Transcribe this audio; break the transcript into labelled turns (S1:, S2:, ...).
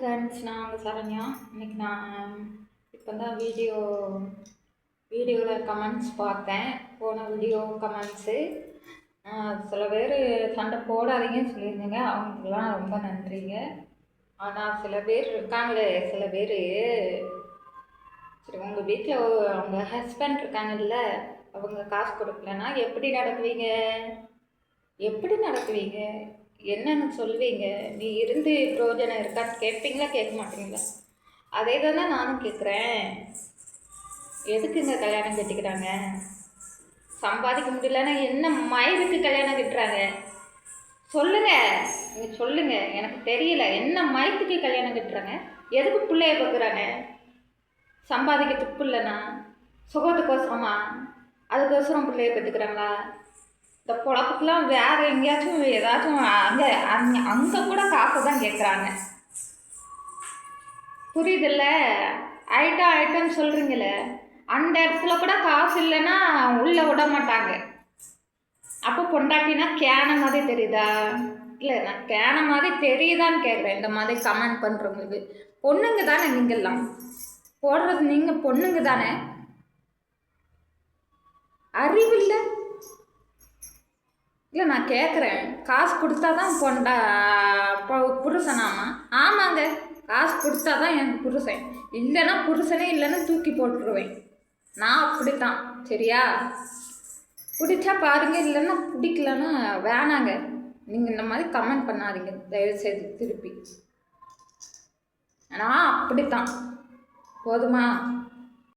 S1: Friends நான் உங்கள் சரண்யா. இன்னைக்கு நான் இப்போ தான் வீடியோ வீடியோவில் கமெண்ட்ஸ் பார்த்தேன். போன வீடியோ கமெண்ட்ஸு சில பேர் சண்டை போடாதீங்கன்னு சொல்லியிருந்தீங்க. அவங்களுக்குலாம் ரொம்ப நன்றிங்க. ஆனால் சில பேர் இருக்காங்களே சில பேர். சரி உங்கள் வீட்டில் அவங்க ஹஸ்பண்ட் இருக்காங்கல்ல அவங்க காசு கொடுக்கலன்னா எப்படி நடக்குவீங்க? எப்படி நடக்குவீங்க? என்னன்னு சொல்லுவீங்க? நீ இருந்து பிரயோஜனம் இருக்கான்னு கேட்பீங்களா கேட்க மாட்டீங்களா? அதே தானே நானும் கேட்குறேன் எதுக்குங்க கல்யாணம் கட்டிக்கிறாங்க சம்பாதிக்க முடியலன்னா என்ன மயிருக்கு கல்யாணம் கட்டுறாங்க? சொல்லுங்க. நீங்கள் சொல்லுங்க. எனக்கு தெரியல. என்ன மயத்துக்கு கல்யாணம் கட்டுறாங்க? எதுக்கு பிள்ளைய பார்க்குறாங்க சம்பாதிக்க துப்பு இல்லைன்னா சுகத்துக்கோசரமா? அதுக்கோசரம் பிள்ளைய பெற்றுக்கிறாங்களா இந்த பொழப்புக்கெலாம் வேறு எங்கேயாச்சும் ஏதாச்சும் அங்கே அங்கே அங்கே கூட காசை தான் கேட்குறாங்க புரியுதுல்ல? ஐட்டம் ஐட்டம்னு சொல்கிறீங்களே அந்த இடத்துல கூட காசு இல்லைன்னா உள்ளே விட மாட்டாங்க. அப்போ பொண்டாட்டினா கேன மாதிரி தெரியுதா? இல்லை நான் கேன மாதிரி தெரியுதான்னு கேட்குறேன் இந்த மாதிரி கமெண்ட் பண்ணுறவங்களுக்கு பொண்ணுங்க தானே நீங்கள்லாம் போடுறது நீங்கள் பொண்ணுங்க தானே. அறிவு இல்லை நான் கேட்குறேன் காசு கொடுத்தா தான் பொண்டா புருஷனாமா? ஆமாங்க. காசு கொடுத்தா தான் எனக்கு புருஷன். இல்லைன்னா புருஷனே இல்லைன்னு தூக்கி போட்டுருவேன். நான் அப்படித்தான். சரியா? பிடிச்சா பாருங்க இல்லைன்னா பிடிக்கலன்னா வேணாங்க. நீங்கள் இந்த மாதிரி கமெண்ட் பண்ணாதீங்க. தயவுசெய்து திருப்பி. நான் அப்படித்தான். போதுமா?